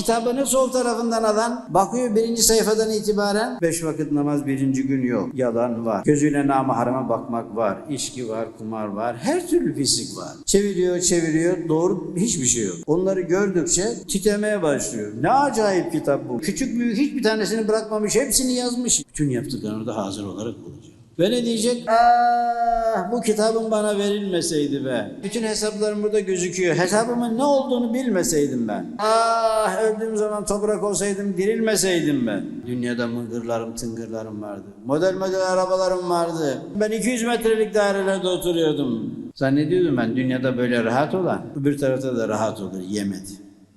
kitabını sol tarafından alan bakıyor birinci sayfadan itibaren beş vakit namaz birinci gün yok. Yalan var. Gözüyle namahrama bakmak var. içki var, kumar var. Her türlü pislik var. Çeviriyor, çeviriyor. Doğru hiçbir şey yok. Onları gördükçe titremeye başlıyor. Ne acayip kitap bu. Küçük büyük hiçbir tanesini bırakmamış. Hepsini yazmış. Bütün yaptıklarını da hazır olarak bulacak. Ve ne diyecek? Ah bu kitabın bana verilmeseydi be. Bütün hesaplarım burada gözüküyor. Hesabımın ne olduğunu bilmeseydim ben. Ah öldüğüm zaman toprak olsaydım dirilmeseydim ben. Dünyada mıngırlarım tıngırlarım vardı. Model model arabalarım vardı. Ben 200 metrelik dairelerde oturuyordum. Zannediyordum ben dünyada böyle rahat olan. Öbür tarafta da rahat olur. Yemedi.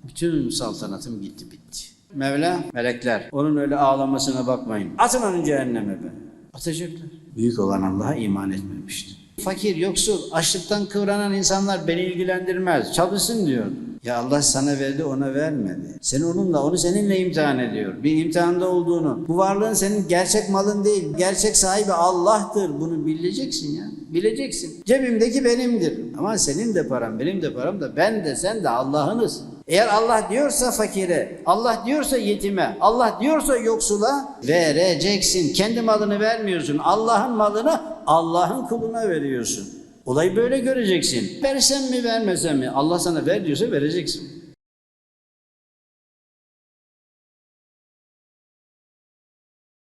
Bütün saltanatım gitti bitti. Mevla, melekler onun öyle ağlamasına bakmayın. Atın onu cehenneme be. Atacaklar. Büyük olan Allah'a iman etmemişti. Fakir, yoksul, açlıktan kıvranan insanlar beni ilgilendirmez. Çalışsın diyor. Ya Allah sana verdi ona vermedi. Seni onunla, onu seninle imtihan ediyor. Bir imtihanda olduğunu. Bu varlığın senin gerçek malın değil. Gerçek sahibi Allah'tır. Bunu bileceksin ya. Bileceksin. Cebimdeki benimdir. Ama senin de param, benim de param da ben de sen de Allah'ınız. Eğer Allah diyorsa fakire, Allah diyorsa yetime, Allah diyorsa yoksula vereceksin. Kendi malını vermiyorsun. Allah'ın malını Allah'ın kuluna veriyorsun. Olayı böyle göreceksin. Versen mi vermesen mi? Allah sana ver diyorsa vereceksin.